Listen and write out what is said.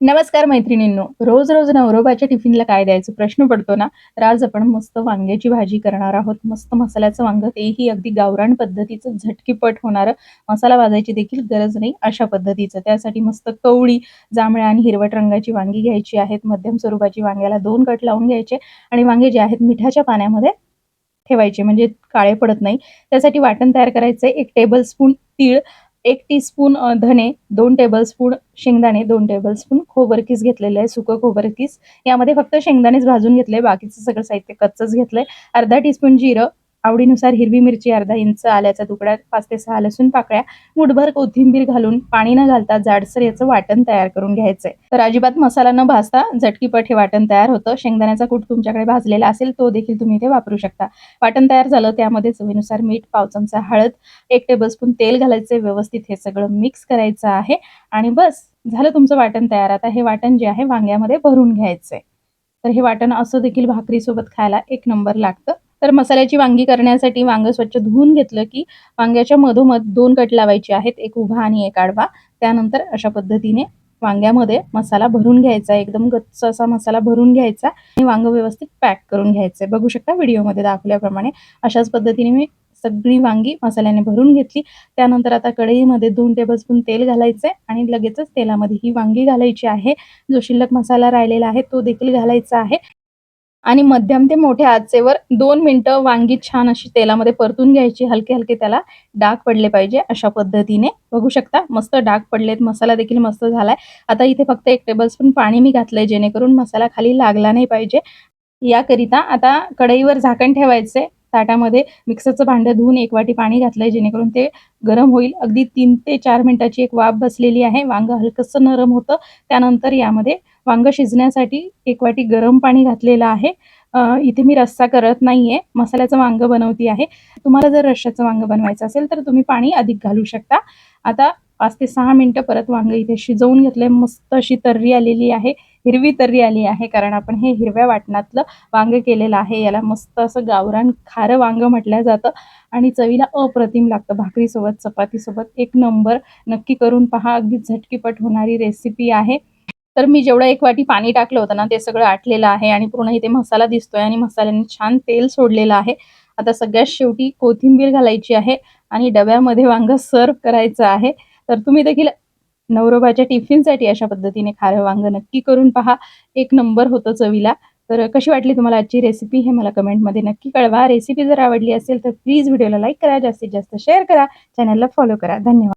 नमस्कार मैत्रिणींनो. रोज रोज नवरोबाच्या टिफिनला काय द्यायचं? प्रश्न पडतो ना? तर आज आपण मस्त वांग्याची भाजी करणार आहोत. मस्त मसाल्याचं वांग तेही अगदी गावरान पद्धतीचं झटकीपट होणारं. मसाला भाजायची देखील गरज नाही अशा पद्धतीचं. त्यासाठी मस्त कवळी जांभळ्या आणि हिरवट रंगाची वांगी घ्यायची आहेत. मध्यम स्वरूपाची वांग्याला दोन कट लावून घ्यायचे आणि वांगे जे आहेत मिठाच्या पाण्यामध्ये ठेवायचे. म्हणजे काळे पडत नाही. त्यासाठी वाटण तयार करायचं आहे एक टेबल स्पून तीळ एक टीस्पून धने दोन टेबलस्पून शेंगदाणे दोन टेबलस्पून खोबर किस घेतलेलं आहे सुकं खोबर किस यामध्ये फक्त शेंगदाणेच भाजून घेतले बाकीचं सगळं साहित्य कच्चंच घेतलंय. अर्धा टीस्पून जिरं आवडीनुसार हिरवी मिरची अर्धा इंच आल्याचा तुकडा पाच ते सहा लसूण पाकळ्या मुठभर कोथिंबीर घालून पाणी न घालता जाडसर याचं वाटण तयार करून घ्यायचंय. तर अजिबात मसाला न भाजता झटकीपट हे वाटण तयार होतं. शेंगदाण्याचा कूट तुमच्याकडे भाजलेला असेल तो देखील तुम्ही इथे वापरू शकता. वाटण तयार झालं त्यामध्ये चवीनुसार मीठ पाव चमचा हळद एक टेबलस्पून तेल घालायचे व्यवस्थित हे सगळं मिक्स करायचं आहे. आणि बस झालं तुमचं वाटण तयार. आता हे वाटण जे आहे वांग्यामध्ये भरून घ्यायचंय. तर हे वाटण असं देखील भाकरीसोबत खायला एक नंबर लागतं. तर मसाल्याची वांगी करण्यासाठी वांग स्वच्छ धुवून घेतलं की वांग्याच्या मधोमध दोन कट लावायचे आहेत एक उभा आणि एक आडवा. त्यानंतर अशा पद्धतीने वांग्यामध्ये मसाला भरून घ्यायचा एकदम गच्च असा मसाला भरून घ्यायचा आणि वांग व्यवस्थित पॅक करून घ्यायचं. बघू शकता व्हिडिओमध्ये दाखवल्याप्रमाणे अशाच पद्धतीने मी सगळी वांगी मसाल्याने भरून घेतली. त्यानंतर आता कढईमध्ये दोन टेबलस्पून तेल घालायचंय आणि लगेचच तेलामध्ये ही वांगी घालायची आहे. जो शिल्लक मसाला राहिलेला आहे तो देखील घालायचा आहे. आणि मध्यम ते मोठ्या आचेवर दोन मिनिटं वांगी छान अशी तेलामध्ये परतून घ्यायची हलके हलके त्याला डाग पडले पाहिजे अशा पद्धतीने. बघू शकता मस्त डाग पडलेत मसाला देखील मस्त झालाय. आता इथे फक्त एक टेबलस्पून पाणी मी घातलंय जेणेकरून मसाला खाली लागला नाही पाहिजे. याकरिता आता कढईवर झाकण ठेवायचे ताटामध्ये मिक्सरचं भांडं धुवून एक वाटी पाणी घातलंय जेणेकरून ते गरम होईल. अगदी तीन ते चार मिनिटाची एक वाफ बसलेली आहे. वांग हलकंसं नरम होतं. त्यानंतर यामध्ये वांग शिजण्यासाठी एक वाटी गरम पाणी घातलेलं आहे. इथे मी रस्सा करत नाहीये. मसाल्याचं वांग बनवती आहे. तुम्हाला जर रश्श्याचं वांग बनवायचं असेल तर तुम्ही पाणी अधिक घालू शकता. आता पाच ते सहा मिनटं परत वांग इथे शिजवून घेतले मस्त अशी तर्री आलेली आहे. हिरवी तर्री आली आहे कारण आपण हे हिरव्या वाटणातलं वांग केलेलं आहे. याला मस्त असं गावरान खारं वांग म्हटलं जातं आणि चवीला अप्रतिम लागतं. भाकरीसोबत चपातीसोबत एक नंबर नक्की करून पहा. अगदी झटकीपट होणारी रेसिपी आहे. तर मी जेवढं एक वाटी पाणी टाकलं होतं ना ते सगळं आटलेलं आहे आणि पूर्ण इथे मसाला दिसतोय आणि मसाल्याने छान तेल सोडलेलं आहे. आता सगळ्यात शेवटी कोथिंबीर घालायची आहे आणि डब्यामध्ये वांग सर्व करायचं आहे. तर तुम्ही देखील नवरोबाच्या टिफिनसाठी अशा पद्धतीने खारं वांग नक्की करून पहा. एक नंबर होतं चवीला. तर कशी वाटली तुम्हाला आजची रेसिपी हे मला कमेंटमध्ये नक्की कळवा. रेसिपी जर आवडली असेल तर प्लीज व्हिडिओला लाईक करा. जास्तीत जास्त शेअर करा. चॅनलला फॉलो करा. धन्यवाद.